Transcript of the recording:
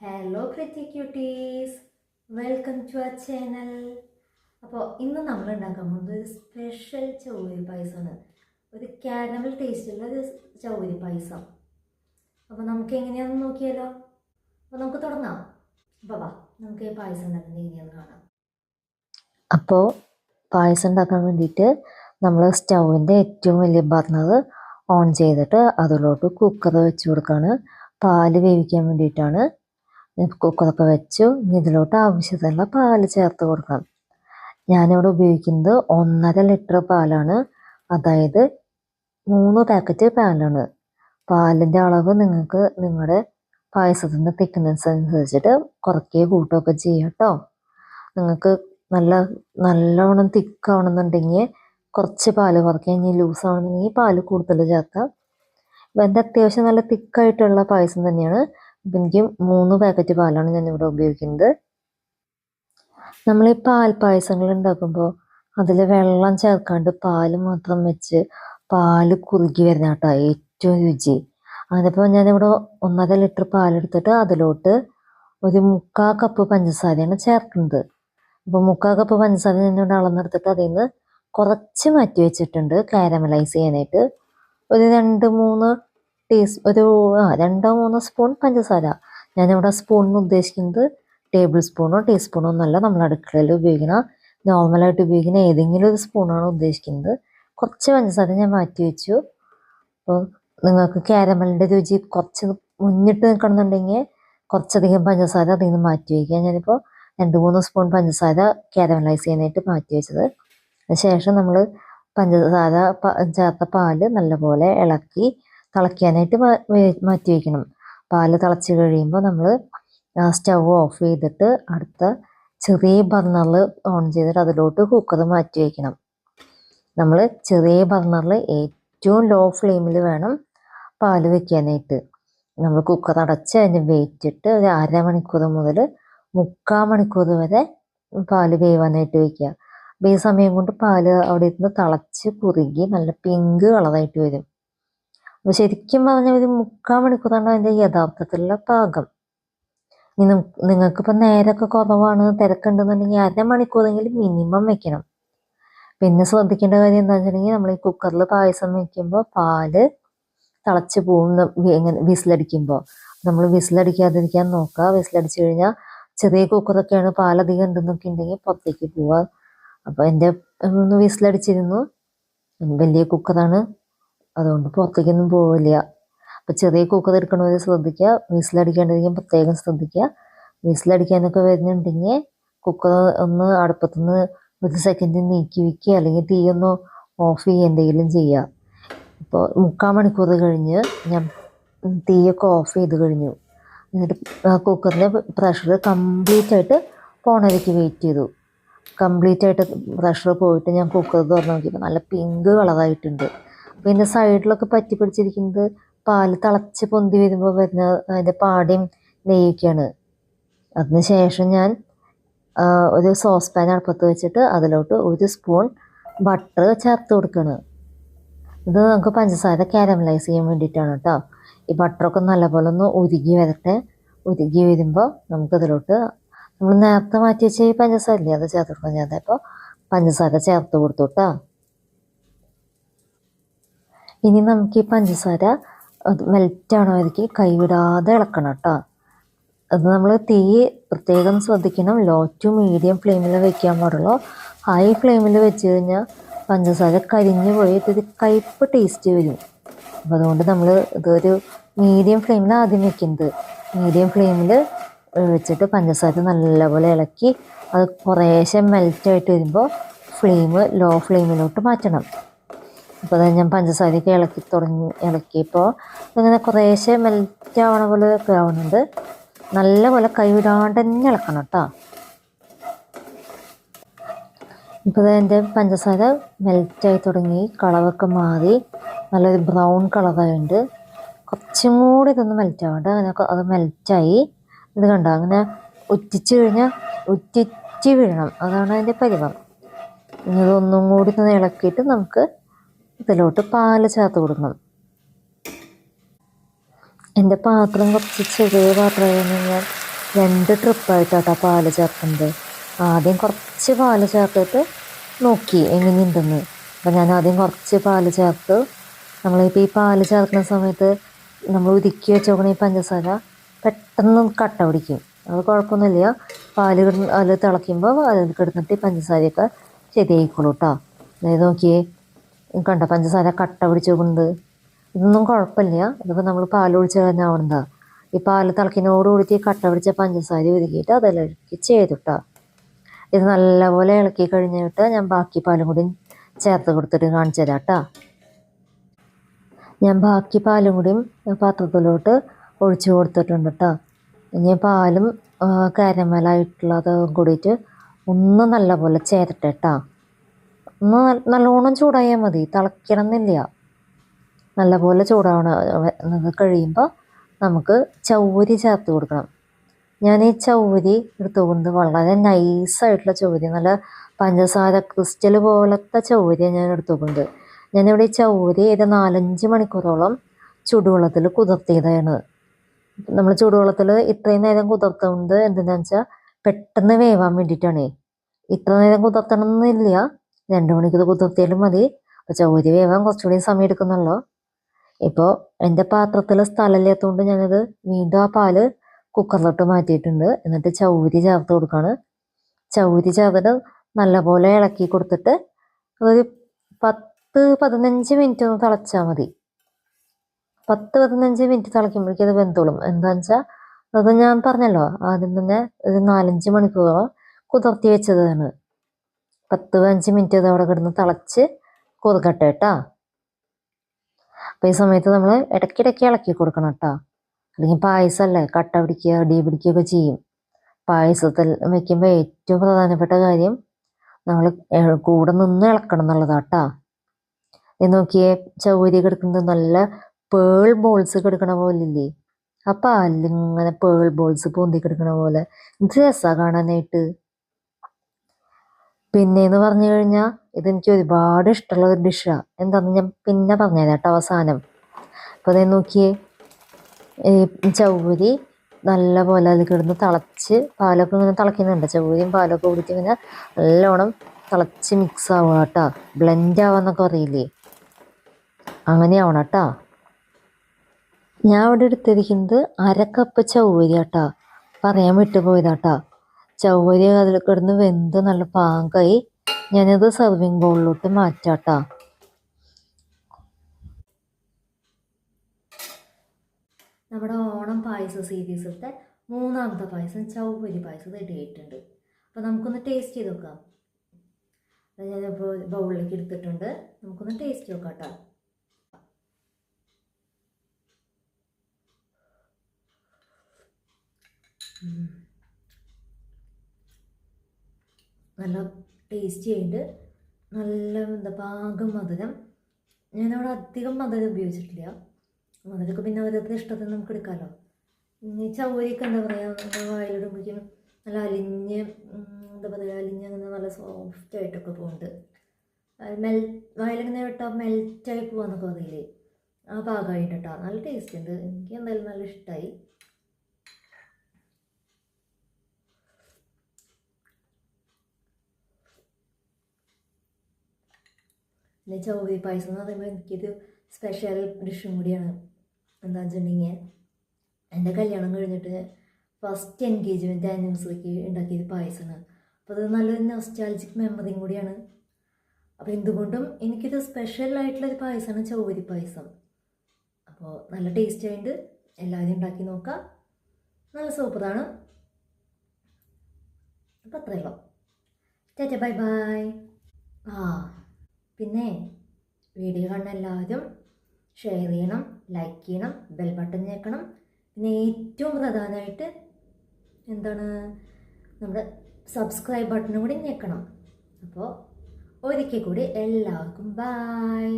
Hello pretty cuties welcome to our channel അപ്പോൾ ഇന്ന് നമ്മൾ ഉണ്ടാക്കാൻ പോകുന്നത് ഒരു സ്പെഷ്യൽ ചൗരി പായസമാണ്. ഒരു കാരമൽ ടേസ്റ്റുള്ള ഒരു ചൗരി പായസം. അപ്പോൾ നമുക്ക് എങ്ങനെയാണെന്ന് നോക്കിയാലോ? അപ്പോൾ നമുക്ക് തുടങ്ങാം. അപ്പോൾ വാ നമുക്ക് ഈ പായസം ഉണ്ടാക്കുന്നത് എങ്ങനെയാണെന്ന് കാണാം. അപ്പോൾ പായസം ഉണ്ടാക്കാൻ വേണ്ടിയിട്ട് നമ്മൾ സ്റ്റൗവിന്റെ ഏറ്റവും വലിയ ബർണർ ഓൺ ചെയ്തിട്ട് അതിലോട്ട് കുക്കർ വെച്ച് കൊടുക്കുകയാണ് പാൽ വേവിക്കാൻ വേണ്ടിയിട്ടാണ്. കുക്കറൊക്കെ വെച്ചു. ഇനി ഇതിലോട്ട് ആവശ്യത്തിനുള്ള പാൽ ചേർത്ത് കൊടുക്കണം. ഞാനിവിടെ ഉപയോഗിക്കുന്നത് ഒന്നര ലിറ്റർ പാലാണ്. അതായത് മൂന്ന് പാക്കറ്റ് പാലാണ്. പാലിന്റെ അളവ് നിങ്ങൾക്ക് നിങ്ങളുടെ പായസത്തിന്റെ തിക്നെസ് അനുസരിച്ചിട്ട് കുറക്കേ കൂട്ടുകയൊക്കെ ചെയ്യാം കേട്ടോ. നിങ്ങൾക്ക് നല്ല നല്ലോണം തിക്കാവണമെന്നുണ്ടെങ്കിൽ കുറച്ച് പാൽ കുറയ്ക്കുക. ഇനി ലൂസ് ആവണമെന്നുണ്ടെങ്കിൽ പാൽ കൂടുതൽ ചേർക്കാം. അപ്പം എന്റെ അത്യാവശ്യം നല്ല തിക്കായിട്ടുള്ള പായസം തന്നെയാണ്. അപ്പം മൂന്ന് പാക്കറ്റ് പാലാണ് ഞാൻ ഇവിടെ ഉപയോഗിക്കുന്നത്. നമ്മൾ ഈ പാൽ പായസങ്ങൾ ഉണ്ടാക്കുമ്പോൾ അതിൽ വെള്ളം ചേർക്കാണ്ട് പാൽ മാത്രം വെച്ച് പാൽ കുറുകി വരുന്ന കേട്ടോ ഏറ്റവും രുചി. അതിപ്പോൾ ഞാനിവിടെ ഒന്നര ലിറ്റർ പാലെടുത്തിട്ട് അതിലോട്ട് ഒരു മുക്കാൽ കപ്പ് പഞ്ചസാരയാണ് ചേർക്കുന്നത്. അപ്പോൾ മുക്കാൽ കപ്പ് പഞ്ചസാര ഞാനിവിടെ അളന്നെടുത്തിട്ട് അതിൽ നിന്ന് കുറച്ച് മാറ്റി വെച്ചിട്ടുണ്ട് കാരമലൈസ് ചെയ്യാനായിട്ട്. ഒരു രണ്ട് മൂന്ന് ടീസ് ഒരു ആ രണ്ടോ മൂന്നോ സ്പൂൺ പഞ്ചസാര. ഞാനിവിടെ സ്പൂണിന് ഉദ്ദേശിക്കുന്നത് ടേബിൾ സ്പൂണോ ടീസ്പൂണോ എന്നല്ല നമ്മൾ അടുക്കളയിൽ ഉപയോഗിക്കുന്ന നോർമലായിട്ട് ഉപയോഗിക്കുന്ന ഏതെങ്കിലും ഒരു സ്പൂണാണ് ഉദ്ദേശിക്കുന്നത്. കുറച്ച് പഞ്ചസാര ഞാൻ മാറ്റി വെച്ചു. അപ്പോൾ നിങ്ങൾക്ക് ക്യാരമലിന്റെ രുചി കുറച്ച് മുന്നിട്ട് നിൽക്കണമെന്നുണ്ടെങ്കിൽ കുറച്ചധികം പഞ്ചസാര അതിൽ നിന്ന് മാറ്റി വയ്ക്കുക. ഞാനിപ്പോൾ രണ്ട് മൂന്ന് സ്പൂൺ പഞ്ചസാര ക്യാരമലൈസ് ചെയ്യാനായിട്ട് മാറ്റി വെച്ചത്. അതിനുശേഷം നമ്മൾ പഞ്ചസാര ചേർത്ത പാൽ നല്ലപോലെ ഇളക്കി തിളയ്ക്കാനായിട്ട് മാറ്റി വയ്ക്കണം പാൽ തിളച്ച് കഴിയുമ്പോൾ നമ്മൾ സ്റ്റവ് ഓഫ് ചെയ്തിട്ട് അടുത്ത ചെറിയ ബർണറിൽ ഓൺ ചെയ്തിട്ട് അതിലോട്ട് കുക്കർ മാറ്റി വയ്ക്കണം നമ്മൾ ചെറിയ ബർണറിൽ ഏറ്റവും ലോ ഫ്ലെയിമിൽ വേണം പാൽ വയ്ക്കാനായിട്ട് നമ്മൾ കുക്കർ അടച്ച് അതിന് വെയിറ്റിട്ട് ഒരു അരമണിക്കൂർ മുതൽ മുക്കാൽ മണിക്കൂർ വരെ പാൽ വേവാനായിട്ട് വയ്ക്കുക അപ്പോൾ ഈ സമയം കൊണ്ട് പാൽ അവിടെ ഇരുന്ന് തിളച്ച് കുറുകി നല്ല പിങ്ക് കളറായിട്ട് വരും. ശരിക്കും പറഞ്ഞ ഒരു മുക്കാൽ മണിക്കൂറാണ് അതിന്റെ യഥാർത്ഥത്തിലുള്ള പാകം ഇനി നിങ്ങൾക്കിപ്പോൾ നേരമൊക്കെ കുറവാണ് തിരക്കുണ്ടെന്നുണ്ടെങ്കിൽ അരമണിക്കൂറെങ്കിലും മിനിമം വെക്കണം. പിന്നെ ശ്രദ്ധിക്കേണ്ട കാര്യം എന്താ വെച്ചിട്ടുണ്ടെങ്കിൽ നമ്മൾ ഈ കുക്കറിൽ പായസം വെക്കുമ്പോൾ പാൽ തിളച്ച് പോകുന്ന ഇങ്ങനെ വിസിലടിക്കുമ്പോൾ നമ്മൾ വിസിലടിക്കാതിരിക്കാൻ നോക്കുക. വിസിലടിച്ചു കഴിഞ്ഞാൽ ചെറിയ കുക്കറൊക്കെയാണ് പാലധികം ഉണ്ടെന്നൊക്കെ ഉണ്ടെങ്കിൽ പുറത്തേക്ക് പോവുക. അപ്പോൾ എന്റെ ഒന്ന് വിസിലടിച്ചിരുന്നു. വലിയ കുക്കറാണ് അതുകൊണ്ട് പുറത്തേക്കൊന്നും പോവില്ല. അപ്പോൾ ചെറിയ കുക്കർ എടുക്കണവരെ ശ്രദ്ധിക്കുക. വിസിലടിക്കാണ്ടിരിക്കാൻ പ്രത്യേകം ശ്രദ്ധിക്കുക. വീസിലടിക്കാനൊക്കെ വരുന്നുണ്ടെങ്കിൽ കുക്കർ ഒന്ന് അടുപ്പത്തുനിന്ന് ഒരു സെക്കൻഡ് നീക്കി വെക്കുക. അല്ലെങ്കിൽ തീ ഒന്ന് ഓഫ് ചെയ്യുക എന്തെങ്കിലും ചെയ്യുക. ഇപ്പോൾ മുക്കാൽ മണിക്കൂർ കഴിഞ്ഞ് ഞാൻ തീയൊക്കെ ഓഫ് ചെയ്ത് കഴിഞ്ഞു. എന്നിട്ട് കുക്കറിന്റെ പ്രഷർ കംപ്ലീറ്റ് ആയിട്ട് പോണതിലേക്ക് വെയിറ്റ് ചെയ്തു. കംപ്ലീറ്റ് ആയിട്ട് പ്രഷർ പോയിട്ട് ഞാൻ കുക്കർ തുറന്ന് നോക്കിയപ്പോൾ നല്ല പിങ്ക് കളറായിട്ടുണ്ട് അപ്പോൾ ഇതിന്റെ സൈഡിലൊക്കെ പറ്റി പിടിച്ചിരിക്കുന്നത് പാൽ തിളച്ച് പൊന്തി വരുമ്പോൾ വരുന്ന അതിന്റെ പാടയും നെയ്യൊക്കെയാണ്. അതിന് ശേഷം ഞാൻ ഒരു സോസ് പാൻ അടുപ്പത്ത് വെച്ചിട്ട് അതിലോട്ട് ഒരു സ്പൂൺ ബട്ടർ ചേർത്ത് കൊടുക്കുകയാണ് ഇത് നമുക്ക് പഞ്ചസാര കാരമലൈസ് ചെയ്യാൻ വേണ്ടിയിട്ടാണ് കേട്ടോ. ഈ ബട്ടറൊക്കെ നല്ലപോലെ ഒന്ന് ഉരുകി വരട്ടെ. ഉരുകി വരുമ്പോൾ നമുക്കതിലോട്ട് നമ്മൾ നേരത്തെ മാറ്റി വെച്ച ഈ പഞ്ചസാര ഇല്ലേ അത് ചേർത്ത് കൊടുക്കാൻ ഞാൻ അപ്പോൾ പഞ്ചസാര ചേർത്ത് കൊടുത്തു കേട്ടോ. ഇനി നമുക്ക് ഈ പഞ്ചസാര മെൽറ്റാണോ ആയിരിക്കും കൈവിടാതെ ഇളക്കണം കേട്ടോ. അത് നമ്മൾ തീ പ്രത്യേകം ശ്രദ്ധിക്കണം. ലോ ടു മീഡിയം ഫ്ലെയിമിൽ വെക്കാൻ പാടുള്ളൂ. ഹൈ ഫ്ലെയിമിൽ വെച്ച് കഴിഞ്ഞാൽ പഞ്ചസാര കരിഞ്ഞു പോയിട്ട് ഇത് കയ്പ്പ് ടേസ്റ്റ് വരും. അപ്പോൾ അതുകൊണ്ട് നമ്മൾ ഇതൊരു മീഡിയം ഫ്ലെയിമിൽ ആദ്യം വെക്കുന്നത്. മീഡിയം ഫ്ലെയിമിൽ വെച്ചിട്ട് പഞ്ചസാര നല്ലപോലെ ഇളക്കി അത് കുറേശ്ശെ മെൽറ്റായിട്ട് വരുമ്പോൾ ഫ്ലെയിം ലോ ഫ്ലെയിമിലോട്ട് മാറ്റണം. അപ്പോൾ അത് ഞാൻ പഞ്ചസാരയൊക്കെ ഇളക്കി തുടങ്ങി ഇളക്കിയപ്പോൾ ഇങ്ങനെ കുറേശ്ശെ മെൽറ്റ് ആവണ പോലെ ഒക്കെ ആവുന്നുണ്ട് നല്ലപോലെ കൈവിടാണ്ട് തന്നെ ഇളക്കണം കേട്ടോ ഇപ്പോൾ എന്റെ പഞ്ചസാര മെൽറ്റായി തുടങ്ങി കളറൊക്കെ മാറി. നല്ലൊരു ബ്രൗൺ കളറായുണ്ട് കുറച്ചും കൂടി ഇതൊന്ന് മെൽറ്റ് അങ്ങനെ അത് മെൽറ്റായി ഇത് കണ്ടോ? അങ്ങനെ ഉറ്റിച്ച് കഴിഞ്ഞാൽ ഉറ്റിച്ച് വീഴണം. അതാണ് അതിന്റെ പരിവം. ഇനി ഇതൊന്നും കൂടി ഒന്ന് ഇളക്കിയിട്ട് നമുക്ക് ഇതിലോട്ട് പാൽ ചേർത്ത് കൊടുക്കണം. എന്റെ പാത്രം കുറച്ച് ചെറിയ പാത്രമായിരുന്നു ഞാൻ രണ്ട് ട്രിപ്പായിട്ടാട്ടോ പാൽ ചേർക്കുന്നത്. ആദ്യം കുറച്ച് പാൽ ചേർത്തിട്ട് നോക്കി എങ്ങനെയുണ്ടെന്ന് അപ്പം ഞാൻ ആദ്യം കുറച്ച് പാൽ ചേർത്ത്. നമ്മളിപ്പോൾ ഈ പാൽ ചേർക്കുന്ന സമയത്ത് നമ്മൾ ഉരുക്കി വെച്ചോക്കണ ഈ പഞ്ചസാര പെട്ടെന്ന് കട്ട പിടിക്കും. അത് കുഴപ്പമൊന്നുമില്ല. പാൽ കിടന്ന് അതിൽ തിളയ്ക്കുമ്പോൾ അതിൽ കിടന്നിട്ട് ഈ പഞ്ചസാരയൊക്കെ ശരിയായിക്കോളൂ കേട്ടോ അതായത് നോക്കിയേ കണ്ട പഞ്ചസാര കട്ട പിടിച്ച് വെക്കുന്നത്. ഇതൊന്നും കുഴപ്പമില്ല. ഇതിപ്പോൾ നമ്മൾ പാൽ ഒഴിച്ച് കഴിഞ്ഞാൽ കഴിഞ്ഞാവുന്നതാ ഈ പാൽ തിളക്കിനോട് കൂടിയിട്ട് കട്ട പിടിച്ച പഞ്ചസാര ഒതുക്കിയിട്ട് അതെല്ലാം ഇളക്കി ചെയ്തിട്ടാ. ഇത് നല്ലപോലെ ഇളക്കി കഴിഞ്ഞിട്ട് ഞാൻ ബാക്കി പാലും കൂടി ചേർത്ത് കൊടുത്തിട്ട് കാണിച്ചു തരാം കേട്ടോ ഞാൻ ബാക്കി പാലും കൂടിയും പാത്രത്തിലോട്ട് ഒഴിച്ചു കൊടുത്തിട്ടുണ്ട് കേട്ടോ ഇനി പാലും കാരമലായിട്ടുള്ളത് കൂടിയിട്ട് ഒന്ന് നല്ലപോലെ ചേരട്ടെ കേട്ടോ ഒന്ന് നല്ല- നല്ലോണം ചൂടായാൽ മതി. തിളയ്ക്കണം എന്നില്ല നല്ലപോലെ ചൂടാവണം കഴിയുമ്പോൾ നമുക്ക് ചൗരി ചേർത്ത് കൊടുക്കണം. ഞാൻ ഈ ചൗരി എടുത്തുകൊണ്ട് വളരെ നൈസായിട്ടുള്ള ചൗരി നല്ല പഞ്ചസാര ക്രിസ്റ്റൽ പോലത്തെ ചൗരി ഞാൻ എടുത്തുകൊണ്ട്. ഞാനിവിടെ ഈ ചൗരി ഒരു നാലഞ്ച് മണിക്കൂറോളം ചൂടുവെള്ളത്തിൽ കുതിർത്തിയതാണ്. നമ്മൾ ചൂടുവെള്ളത്തിൽ ഇത്രയും നേരം കുതിർത്തുന്നത് എന്തിനാന്ന് വെച്ചാൽ പെട്ടെന്ന് വേവാൻ വേണ്ടിയിട്ടാണ്. ഇത്ര നേരം കുതിർത്തണം രണ്ട് മണിക്കൂർ കുതിർത്തിയാലും മതി. അപ്പോൾ ചൗരി വേവാൻ കുറച്ചുകൂടി സമയം എടുക്കുന്നുള്ളൂ ഇപ്പോൾ എന്റെ പാത്രത്തിൽ സ്ഥലമില്ലാത്തതുകൊണ്ട് ഞാനത് വീണ്ടും ആ പാൽ കുക്കറിലോട്ട് മാറ്റിയിട്ടുണ്ട്. എന്നിട്ട് ചൗരി ചേർത്ത് കൊടുക്കുകയാണ് ചൗരി ചേർത്തിട്ട് നല്ലപോലെ ഇളക്കി കൊടുത്തിട്ട് ഒരു പത്ത് പതിനഞ്ച് മിനിറ്റ് ഒന്ന് തിളച്ചാൽ മതി. പത്ത് പതിനഞ്ച് മിനിറ്റ് തിളയ്ക്കുമ്പോഴേക്കും അത് വെന്തോളും എന്താണെന്ന് വെച്ചാൽ അത് ഞാൻ പറഞ്ഞല്ലോ ആദ്യം തന്നെ ഒരു നാലഞ്ച് മണിക്കൂറോളം കുതിർത്തി വെച്ചതാണ്. പത്ത് പതിനഞ്ച് മിനിറ്റ് അത് അവിടെ കിടന്ന് തിളച്ച് കൊതുക്കട്ടെ കേട്ടോ. അപ്പോൾ ഈ സമയത്ത് നമ്മൾ ഇടയ്ക്കിടയ്ക്ക് ഇളക്കി കൊടുക്കണം കേട്ടോ. അല്ലെങ്കിൽ പായസമല്ലേ കട്ട പിടിക്കുക അടി പിടിക്കുകയൊക്കെ ചെയ്യും. പായസത്തിൽ വയ്ക്കുമ്പോൾ ഏറ്റവും പ്രധാനപ്പെട്ട കാര്യം നമ്മൾ കൂടെ നിന്ന് ഇളക്കണം എന്നുള്ളതാട്ടോ ഇത് നോക്കിയേ ചൗരി കിടക്കുന്നത് നല്ല പേൾ ബോൾസ് കിടക്കണ പോലെ ഇല്ലേ അപ്പം അല്ലിങ്ങനെ പേൾ ബോൾസ് പൊന്തി കിടക്കണ പോലെ. ഇത് രസമാണ് കാണാനായിട്ട്. പിന്നെന്ന് പറഞ്ഞു കഴിഞ്ഞാൽ ഇതെനിക്ക് ഒരുപാട് ഇഷ്ടമുള്ള ഒരു ഡിഷാണ് എന്താണെന്ന് ഞാൻ പിന്നെ പറഞ്ഞുതരാം കേട്ടോ അവസാനം. അപ്പോൾ അതേ നോക്കിയേ. ചൗരി നല്ല പോലെ അതിൽ കിടന്ന് തിളച്ച് പാലൊക്കെ ഇങ്ങനെ തിളയ്ക്കുന്നുണ്ട്. ചൗരിയും പാലൊക്കെ കൂടിയിട്ട് ഇങ്ങനെ നല്ലോണം തിളച്ച് മിക്സ് ആവുക കേട്ടോ. ബ്ലെൻഡ് ആവാന്നൊക്കെ അങ്ങനെ ആവണം കേട്ടോ. ഞാൻ ഇവിടെ എടുത്തിരിക്കുന്നത് അര കപ്പ് ചൗരി കേട്ടോ. പറയാൻ വിട്ടുപോയതാട്ടാ ചൗരി അതിൽ കിടന്ന് വെന്ത് നല്ല പാങ്കായി ഞാനത് സെർവിങ് ബൗളിലോട്ട് മാറ്റാട്ടാ. നമ്മുടെ ഓണം പായസ സീരീസിലത്തെ മൂന്നാമത്തെ പായസം ചൗവരി പായസം റെഡി ആയിട്ടുണ്ട്. അപ്പോൾ നമുക്കൊന്ന് ടേസ്റ്റ് ചെയ്ത് നോക്കാം. ഞാനിപ്പോൾ ബൗളിലേക്ക് എടുത്തിട്ടുണ്ട്. നമുക്കൊന്ന് ടേസ്റ്റ് നോക്കാം കേട്ടോ നല്ല ടേസ്റ്റി ആയിട്ട് നല്ല എന്താ പാകം മധുരം. ഞാനവിടെ അധികം മധുരം ഉപയോഗിച്ചിട്ടില്ല. മധുരമൊക്കെ പിന്നെ ഓരോരുത്തരുടെ ഇഷ്ടത്തിന് നമുക്ക് എടുക്കാമല്ലോ ഇനി ചവരിയൊക്കെ എന്താ പറയുക വായിലിടുമ്പോഴേക്കും നല്ല അലിഞ്ഞ് എന്താ പറയുക അലിഞ്ഞ് അങ്ങനെ നല്ല സോഫ്റ്റ് ആയിട്ടൊക്കെ പോകുന്നുണ്ട്. മെൽ വായിലിങ്ങനെ വിട്ടാൽ മെൽറ്റായി പോകാന്നൊക്കെ പറയില്ലേ ആ പാകമായിട്ട് കേട്ടോ നല്ല ടേസ്റ്റ് ഉണ്ട്. എനിക്ക് എന്തായാലും നല്ല ഇഷ്ടമായി പിന്നെ ചൗതി പായസം എന്ന് പറയുമ്പോൾ എനിക്കൊരു സ്പെഷ്യൽ ഡിഷും കൂടിയാണ്. എന്താ വെച്ചിട്ടുണ്ടെങ്കിൽ എന്റെ കല്യാണം കഴിഞ്ഞിട്ട് ഫസ്റ്റ് എൻഗേജ്മെന്റ് ആനിവേഴ്സറിക്ക് ഉണ്ടാക്കിയത് പായസമാണ്. അപ്പോൾ അത് നല്ലൊരു നൊസ്റ്റാലജിക് മെമ്മറിയും കൂടിയാണ്. അപ്പോൾ എന്തുകൊണ്ടും എനിക്കൊരു സ്പെഷ്യൽ ആയിട്ടുള്ളൊരു പായസമാണ് ചൗരി പായസം. അപ്പോൾ നല്ല ടേസ്റ്റ് ആയിട്ട് എല്ലാവരും ഉണ്ടാക്കി നോക്കാം. നല്ല സൂപ്പറാണ് അപ്പോൾ അത്രയുള്ളൂ ചേച്ച ബൈ ബൈ ആ പിന്നെ വീഡിയോ കണ്ട എല്ലാവരും ഷെയർ ചെയ്യണം ലൈക്ക് ചെയ്യണം ബെൽ ബട്ടൺ ഞെക്കണം പിന്നെ ഏറ്റവും പ്രധാനമായിട്ട് എന്താണ്? നമ്മുടെ സബ്സ്ക്രൈബ് ബട്ടണും കൂടി ഞെക്കണം. അപ്പോൾ ഒരിക്കൽ കൂടി എല്ലാവർക്കും ബായ്